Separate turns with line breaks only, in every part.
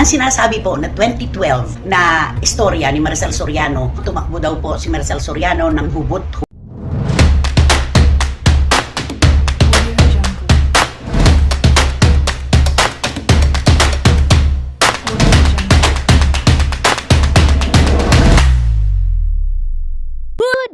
Ang sinasabi po na 2012 na istorya ni Maricel Soriano, tumakbo daw po si Maricel Soriano ng hubot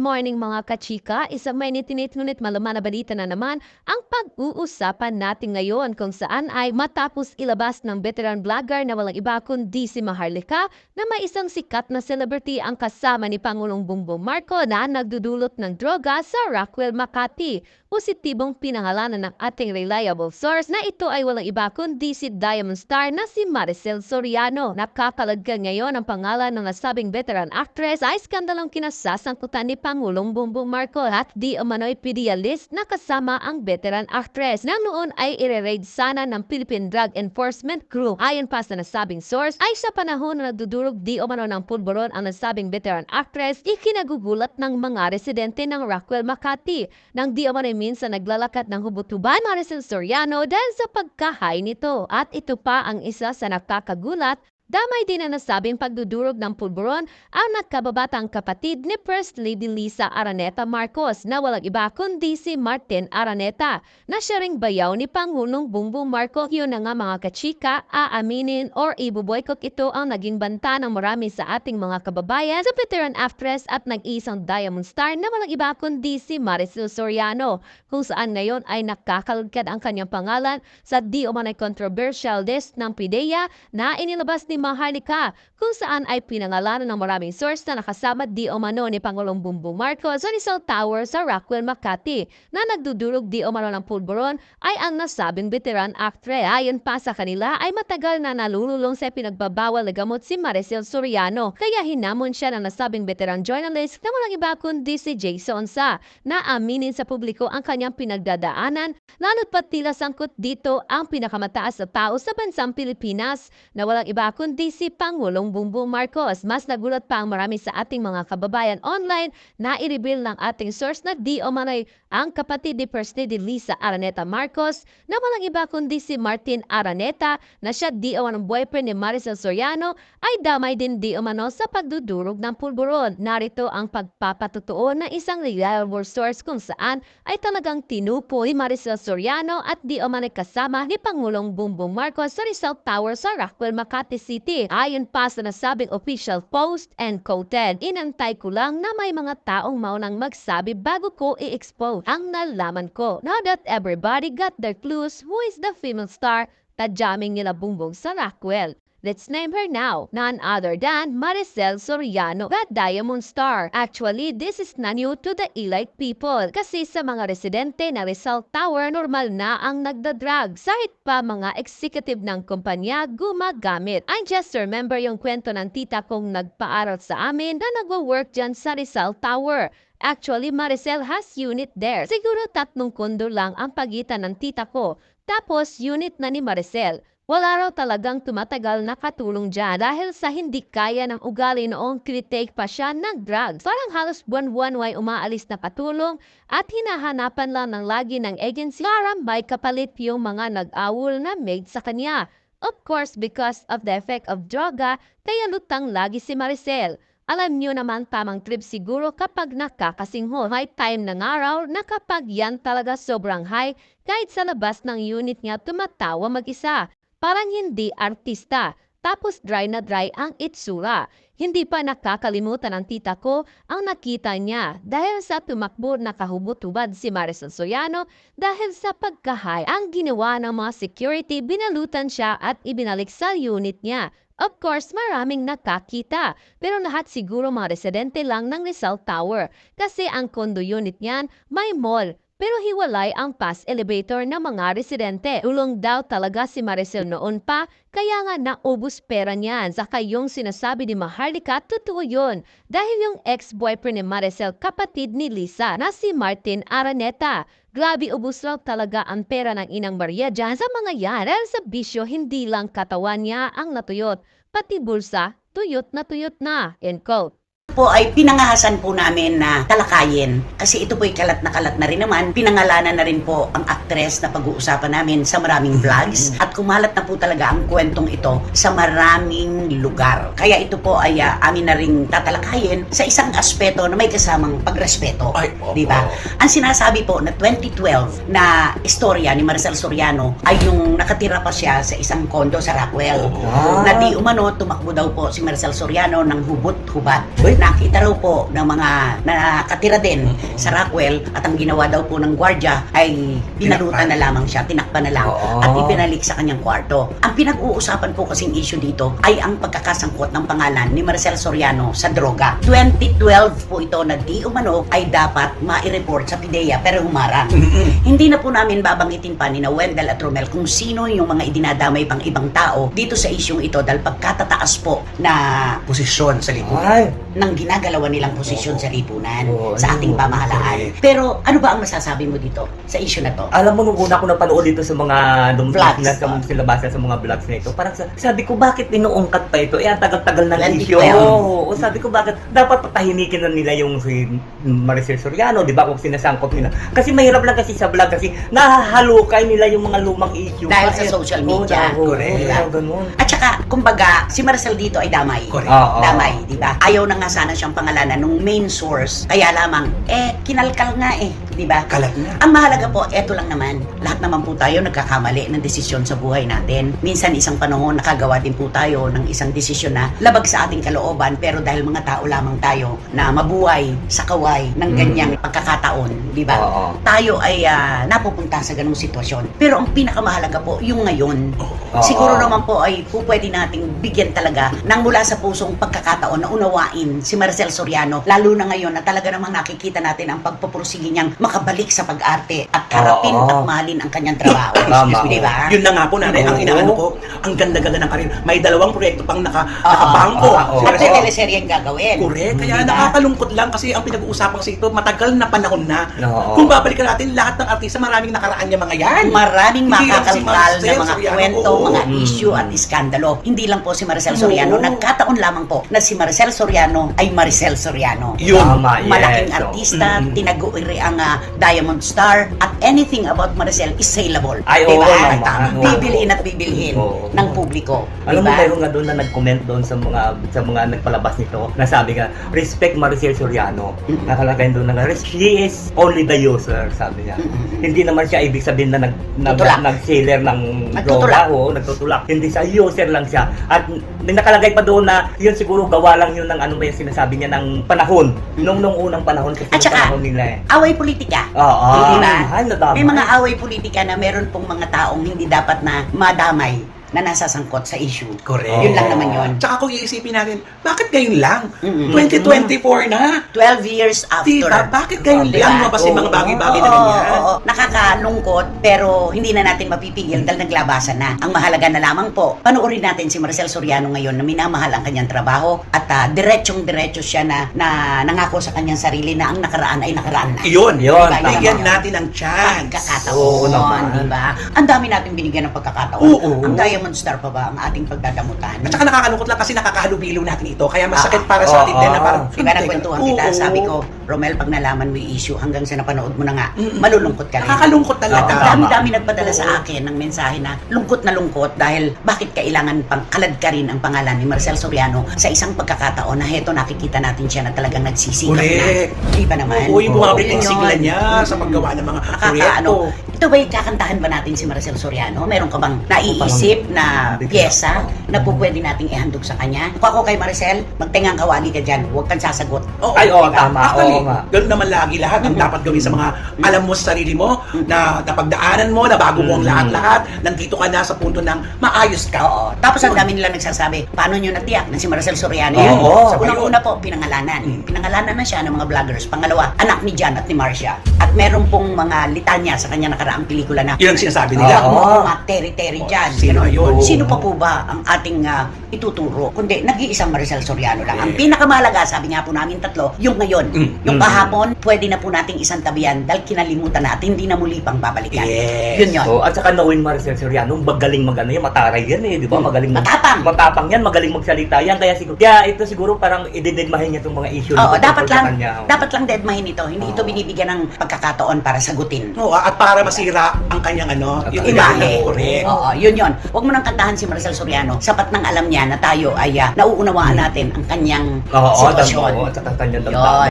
morning mga kachika! Isang may nitinit ngunit malaman na balita na naman ang pag-uusapan natin ngayon kung saan ay matapos ilabas ng veteran vlogger na walang iba kundi si Maharlika na may isang sikat na celebrity ang kasama ni Pangulong Bongbong Marco na nagdudulot ng droga sa Rockwell, Makati. Positibong pinangalanan ng ating reliable source na ito ay walang iba kundi si Diamond Star na si Maricel Soriano. Nakakalagkan ngayon ang pangalan ng nasabing veteran actress ay skandalong kinasasangkutan ni Pangulong Bongbong Marco at di umano'y pidialist na kasama ang veteran actress na noon ay ire-raid sana ng Philippine Drug Enforcement Group. Ayon pa sa nasabing source ay sa panahon na nagdudurog di umano ng pulburon ang nasabing veteran actress, ikinagugulat ng mga residente ng Rockwell, Makati nang di umano minsan naglalakat ng hubutuban Maricel Soriano dahil sa pagkahay nito. At ito pa ang isa sa nakakagulat Damay din na nasabing pagdudurog ng pulburon ang nagkababatang kapatid ni First Lady Lisa Araneta Marcos na walang iba kundi si Martin Araneta na siya ring bayaw ni Pangulong Bongbong Marcos. Yun na nga mga kachika, aaminin or ibuboykot ito ang naging banta ng marami sa ating mga kababayan sa veteran actress at nag-isang diamond star na walang iba kundi si Maricel Soriano kung saan ngayon ay nakakalagkad ang kanyang pangalan sa di umanay controversial list ng PIDEA na inilabas ni Maharlika kung saan ay pinangalanan ng maraming source na nakasama di umano ni Pangulong Bongbong Marcos sa Rizal Tower sa Rockwell, Makati na nagdudurog di umano ng pulburon ay ang nasabing veteran actress. Ayon pa sa kanila ay matagal na nalululong sa pinagbabawal na gamot si Maricel Soriano kaya hinamon siya ng nasabing veteran journalist na walang iba kundi si Jason Sa na aminin sa publiko ang kanyang pinagdadaanan lalo't pat tila sangkot dito ang pinakamataas na tao sa bansang Pilipinas na walang iba kundi si Pangulong Bongbong Marcos. Mas nagulat pa ang marami sa ating mga kababayan online na i-reveal ng ating source na di umanay ang kapatid ni First Lady Lisa Araneta Marcos na walang iba kundi si Martin Araneta na siya di umano boyfriend ni Maricel Soriano ay damay din di umano sa pagdudurog ng pulburon. Narito ang pagpapatutuo ng isang reliable source kung saan ay talagang tinupo ni Maricel Soriano at di umano kasama ni Pangulong Bongbong Marcos sa Rizal Tower sa Rockwell, Makati City. Ayon pa sa nasabing official post and quoted, inantay ko lang na may mga taong maunang magsabi bago ko i-expose ang nalaman ko. Now that everybody got their clues, who is the female star tadyaming nila bumbong sa Rockwell? Let's name her now, none other than Maricel Soriano, the Diamond Star. Actually, this is not new to the elite people kasi sa mga residente ng Rizal Tower, normal na ang nagda-drug. Kahit pa mga executive ng kumpanya gumagamit. I just remember yung kwento ng tita kong nagpaaral sa amin na nagwo-work dyan sa Rizal Tower. Actually, Maricel has unit there. Siguro tatlong kondo lang ang pagitan ng tita ko. Tapos, unit na ni Maricel. Wala raw talagang tumatagal na katulong dyan dahil sa hindi kaya ng ugali noong tinitake pa siya ng drugs. Parang halos buwan-buwan ay umaalis na katulong at hinahanapan lang ng lagi ng agency para may kapalit yung mga nag-awol na maid sa kanya. Of course, because of the effect of droga, kaya lutang lagi si Maricel. Alam niyo naman tamang trip siguro kapag nakakasingho. May time na nga raw na kapag yan talaga sobrang high, kahit sa labas ng unit niya tumatawa mag-isa. Parang hindi artista. Tapos dry na dry ang itsura. Hindi pa nakakalimutan ng tita ko ang nakita niya dahil sa tumakbo na kahubot-hubad si Maricel Soriano dahil sa pagkahay. Ang ginawa ng mga security, binalutan siya at ibinalik sa unit niya. Of course, maraming nakakita. Pero lahat siguro mga residente lang ng Rizal Tower. Kasi ang condo unit niyan may mall. Pero hiwalay ang pass elevator ng mga residente. Ulong daw talaga si Maricel noon pa, kaya nga naubos pera niyan. Saka yung sinasabi ni Maharlika, totoo yun. Dahil yung ex-boyfriend ni Maricel, kapatid ni Lisa, na si Martin Araneta. Grabe ubus raw talaga ang pera ng inang Maria dyan sa mga yan. Dahil sa bisyo, hindi lang katawan niya ang natuyot. Pati bulsa, tuyot na tuyot na. End quote.
Po ay pinangahasan po namin na talakayin. Kasi ito po ay kalat na kalat na rin naman. Pinangalanan na rin po ang actress na pag-uusapan namin sa maraming vlogs. At kumalat na po talaga ang kwentong ito sa maraming lugar. Kaya ito po ay ah, amin na rin tatalakayin sa isang aspeto na may kasamang pagrespeto
Ay, opo.
di ba? Ang sinasabi po na 2012 na istorya ni Maricel Soriano ay yung nakatira pa siya sa isang kondo sa Rockwell.
Ah.
na di umano tumakbo daw po si Maricel Soriano ng hubot-hubat
Uy.
Nakita raw po ng mga nakatira din sa Rockwell at ang ginawa daw po ng gwardya ay pinalutan na lamang siya, tinakpan na lang
Oo.
at ipinalik sa kanyang kwarto. Ang pinag-uusapan po kasing issue dito ay ang pagkakasangkot ng pangalan ni Maricel Soriano sa droga. 2012 po ito na di umano ay dapat ma-report sa PIDEA pero humarang. Hindi na po namin babanggitin pa ni na Wendell at Romel kung sino yung mga idinadamay pang ibang tao dito sa isyong ito dahil pagkatataas po na
Posisyon sa lipunan.
Ay,
ng ginagalawan nilang posisyon sa lipunan
Oo,
sa ating
ayun.
pamahalaan.
Correct.
Pero ano ba ang masasabi mo dito sa issue na to?
alam mo nung una ko napanood dito sa mga nung
Vlogs.
na sa silabasa sa mga vlogs na ito, parang sa, sabi ko bakit inuungkat pa ito? Eh, ang tagal-tagal ng
2012.
issue. Oo, sabi ko bakit dapat patahimikin na nila yung si Maricel Soriano, di ba? Kung sinasangkot nila. Kasi mahirap lang kasi sa vlog kasi nahahalukay nila yung mga lumang issue.
Dahil sa social
Oo,
media.
oo,
Correct.
oo, ganun.
At saka, kumbaga, si Marcel dito ay damay.
Correct.
Oo.
Damay, di ba? Ayaw na nga sana siyang pangalanan nung main source. Kaya lamang, eh, kinalkal nga eh, di ba?
Kalat na.
Ang mahalaga po, eto lang naman. Lahat naman po tayo nagkakamali ng desisyon sa buhay natin. Minsan isang panahon nakagawa din po tayo ng isang desisyon na labag sa ating kalooban pero dahil mga tao lamang tayo na mabuhay sa kaway ng ganyang pagkakataon, di ba?
Oo.
Tayo ay ah, napupunta sa ganung sitwasyon. Pero ang pinakamahalaga po, yung ngayon.
Oo.
Siguro naman po ay po pwede nating bigyan talaga ng mula sa pusong pagkakataon na unawain si Marcel Soriano lalo na ngayon na talaga namang nakikita natin ang pagpupursige niyang makabalik sa pag-arte at harapin
Oo.
at mahalin ang kanyang trabaho.
Tama.
Di ba?
Yun na nga po, nanay, ang inaano ko, ang ganda-ganda ng karir. May dalawang proyekto pang naka,
Oo.
nakabangko.
Oo.
Si
At
Maricel.
may teleserye ang gagawin.
Correct. Kaya
Diba?
nakakalungkot lang kasi ang pinag-uusapan kasi ito, matagal na panahon na.
Oo.
Kung babalikan natin, lahat ng artista, maraming nakaraan niya mga yan.
Maraming
lang si
makakalkal na mga
Soriano,
kwento,
oo.
mga
Mm.
issue at iskandalo. Hindi lang po si Maricel Soriano.
Oo.
Nagkataon lamang po na si Maricel Soriano ay Maricel Soriano.
Yun.
Tama, yes.
Malaking
So,
artista,
mm.
tinaguiri ang ah, Diamond Star at anything about Maricel is saleable.
Ay,
Diba?
naman. oo.
Bibilhin at bibilhin
Oo.
Ng publiko.
Alam mo,
Diba?
mayroon nga doon na nag-comment doon sa mga sa mga nagpalabas nito na sabi nga, respect Maricel Soriano.
Mm.
Nakalagay doon na, she is only the user, sabi niya. Hindi naman siya ibig sabihin na nag, nag, nag-seller ng droga. Oo, nagtutulak. Hindi sa user lang siya. At nakalagay pa doon na yun siguro gawa lang yun ng ano ba yung sinasabi niya ng panahon. Nung nung unang panahon kasi
At saka,
panahon nila eh.
Away politika.
Oo.
Diba?
Ay, nadama.
May mga away politika na meron pong mga taong hindi dapat na madamay na nasasangkot sa issue.
Correct.
Yun lang naman yun.
Tsaka kung iisipin natin, bakit ngayon lang?
Mm-mm.
2024 na.
12 years after.
Diba? Bakit ngayon
Diba?
lang lumabas yung mga
Oo.
bagay-bagay na
Oo,
ganyan?
oo. Nakakalungkot pero hindi na natin mapipigil dahil naglabasan na. Ang mahalaga na lamang po, panoorin natin si Marcel Soriano ngayon na minamahal ang kanyang trabaho at ah, diretsong-diretso siya na, na nangako sa kanyang sarili na ang nakaraan ay nakaraan na.
Yun.
Yun,
Diba?
Bigyan natin ng chance.
Pagkakataon,
Oo naman.
di ba? Ang dami natin binigyan ng pagkakataon.
Oo.
Ang Diamond Star pa ba ang ating pagdadamutan?
At saka nakakalungkot lang kasi nakakahalubilo natin ito. Kaya masakit
Ah,
para sa atin
oo.
din na parang...
Di ba nagkwentuhan kita, sabi ko, Romel, pag nalaman mo yung issue hanggang sa napanood mo na nga,
Mm-mm.
malulungkot ka rin.
Nakakalungkot talaga.
Ang
Tama.
dami-dami nagpadala sa akin ng mensahe na lungkot na lungkot dahil bakit kailangan pang kalad ka rin ang pangalan ni Marcel Soriano sa isang pagkakataon na heto nakikita natin siya na talagang nagsisikap
Correct.
na. Di ba naman?
Oo, yung ang
yun.
sigla niya sa paggawa ng mga
Nakakaano.
proyekto.
Ito ba kakantahan ba natin si Marcel Soriano? Meron ka bang naiisip na pyesa na po pwede nating ihandog sa kanya? Kung ako kay Marcel, magtingang kawali ka dyan. Huwag kang sasagot.
Oo,
Ay, oo, tama.
Actually,
Oo nga.
ganun naman lagi lahat ang dapat gawin sa mga alam mo sa sarili mo, na napagdaanan mo, na bago mo ang lahat-lahat, nandito ka na sa punto ng maayos ka.
Oo. Tapos ang dami nila nagsasabi, paano nyo natiyak na si Marcel Soriano yun?
oo.
Sa unang-una po, pinangalanan.
Mm.
Pinangalanan na siya ng mga vloggers. Pangalawa, anak ni Jan at ni Marcia. At meron pong mga litanya sa kanya nakaraang pelikula na
Yun ang sinasabi nila.
Oo.
Oo, mga teri-teri dyan.
Sino
Ganun.
yun?
Sino pa po ba ang ating ah, ituturo? Kundi, nag-iisang Maricel Soriano lang. Ang pinakamahalaga, sabi nga po namin tatlo, yung ngayon.
Mm.
Yung
Mm.
kahapon, pwede na po nating isang tabihan dahil kinalimutan natin, hindi na muli pang babalikan.
Yes.
Yun yun.
Oh, at saka Noel Maricel Soriano, magaling mag ano yan, mataray yan eh, di ba?
Hmm.
Magaling mag-
Matapang.
matapang yan, magaling magsalita yan. Kaya siguro, kaya ito siguro parang idididmahin niya itong mga issue
Oo, dapat lang,
kanya.
dapat lang deadmahin ito. Hindi ito
Oo.
binibigyan ng pagkakataon para sagutin.
Oo, at para masira ang kanyang ano, yung
Imahe. Oo, yun yun. Huwag mo nang kantahan si Marcel Soriano. Sapat nang alam niya na tayo ay ah, nauunawaan natin ang kanyang
Oo,
sitwasyon.
Oo, at saka kanyang
Yun.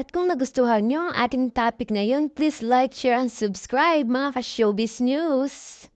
At kung nagustuhan nyo ang ating topic ngayon, please like, share, and subscribe mga ka-showbiz news!